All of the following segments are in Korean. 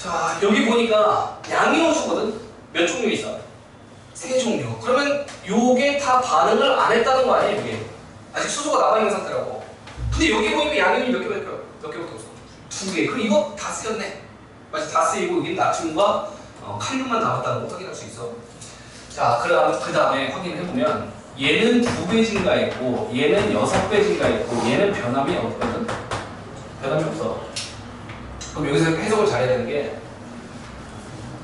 자 여기 보니까 양이온수거든? 몇 종류 있어? 세 종류. 그러면 요게 다 반응을 안 했다는 거 아니에요 이게? 아직 수소가 남아있는 상태라고. 근데 여기 보니까 양이온이 몇 개밖에 몇 개밖에 없어? 두 개. 그럼 이거 다 쓰였네. 맞지 다 쓰이고 여기 나트륨과 어, 칼륨만 남았다는 거 확인할 수 있어. 자 그다음 그 다음에 확인해 보면 얘는 두 배 증가했고 얘는 여섯 배 증가했고 얘는 변함이 없거든? 변함이 없어 그럼 여기서 해석을 잘해야 되는 게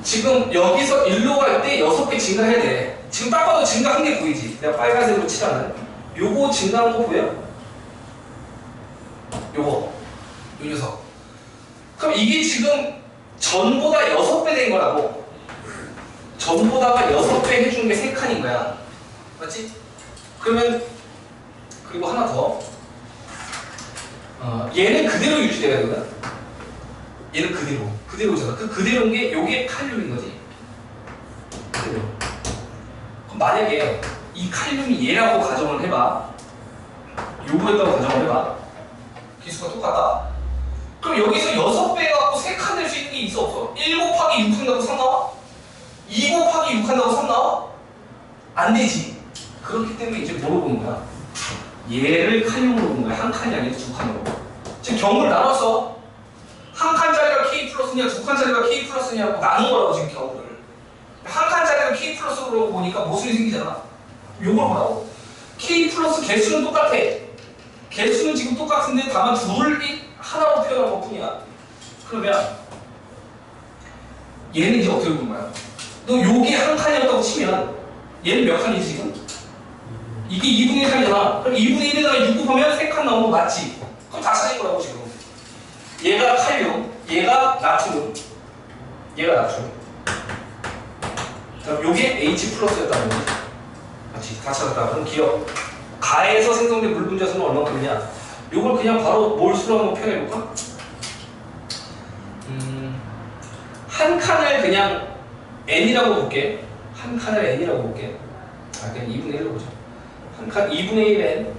지금 여기서 일로 갈 때 여섯 배 증가해야 돼. 지금 딱 봐도 증가한 게 보이지. 내가 빨간색으로 칠하는. 요거 증가한 거 보여? 요거. 요 녀석. 그럼 이게 지금 전보다 여섯 배 된 거라고. 전보다가 여섯 배 해준 게 세 칸인 거야. 맞지? 그러면 그리고 하나 더. 어, 얘는 그대로 유지돼야 되거든. 얘는 그대로 그대로잖아. 그 그대로인 게 요게 칼륨인 거지. 그대로. 그럼 만약에 이 칼륨이 얘라고 가정을 해봐. 요거였다고 가정을 해봐. 기수가 똑같다. 그럼 여기서 6배 갖고 3칸 낼 수 있는 게 있어 없어? 1 곱하기 6 한다고 3 나와? 2 곱하기 6 한다고 3 나와? 안 되지. 그렇기 때문에 이제 뭐로 보는 거야? 얘를 칼륨으로 보는 거야. 한 칸이 아니라 두 칸으로. 지금 경우를 나눴어 한 K 플러스냐 두 칸짜리가 K 플러스냐고 나눈 거라고 지금 경우를. 한 칸짜리가 K 플러스로 보니까 모순이 생기잖아. 요걸 보라고. K 플러스 개수는 똑같아. 개수는 지금 똑같은데 다만 둘을 이- 하나로 표현한 것 뿐이야. 그러면 얘는 이제 어떻게 보는 거야? 너 여기 한 칸이었다고 치면 얘는 몇 칸이지 지금? 이게 2분의 1칸이잖아. 그럼 2분의 1에다가 6 곱하면 3칸 나오는 거 맞지? 그럼 다 찾은 거라고 지금. 얘가 칼륨, 얘가 나트륨, 얘가 나트륨. 그럼 요게 H 플러스였다는 거지. 맞지? 다 찾았다. 그럼 기억. 가에서 생성된 물 분자수는 얼마큼이냐? 요걸 그냥 바로 몰수로 한번 표현해볼까? 음, 한 칸을 그냥 N이라고 볼게. 한 칸을 N이라고 볼게. 아, 그냥 2분의 1로 보자. 한 칸 2분의 1 N.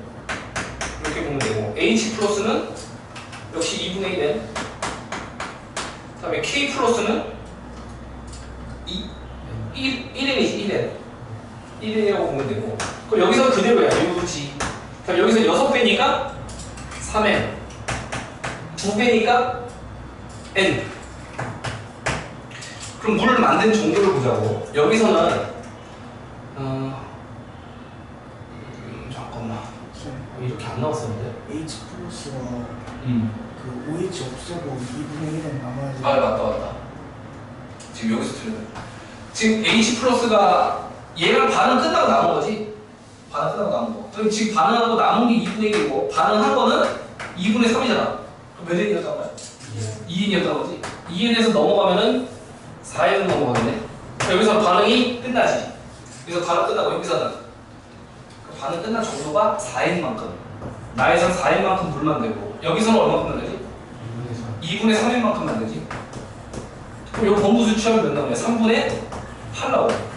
이렇게 보면 되고, H 플러스는 역시 2분의 1n 그 다음에 k 플러스는 2, 1, 1n이지 1n 1n이라고 보면 되고. 그럼 여기서 그대로야. 유지. 그럼 여기서 6배니까 3n 2배니까 n. 그럼 물을 만든 정도를 보자고. 여기서는 어, 음, 잠깐만 이렇게 안 나왔었는데? H 플러스가 음. 그 OH 없어도 2분의 1은 남아야지. 아 맞다 맞다. 지금 여기서 틀렸네. 지금 H 플러스가 얘랑 반응 끝나고 남은 거지? 반응 끝나고 남은 거. 그럼 지금 반응하고 남은 게 2분의 1이고 반응한 거는 2분의 3이잖아. 그럼 몇 N이었단 거야? 2N이었단 거지? 2N에서 넘어가면은 4N 넘어가겠네. 여기서 반응이 끝나지. 여기서 반응 끝나고 여기서는 그 반응 끝난 정도가 4N만큼 나에선 4N만큼 물만 되고 여기서는 얼마큼 되지? 2분의 3인만큼 만들지. 그럼 요 범부 수치하면 몇 나오냐? 3분의 8 나오고.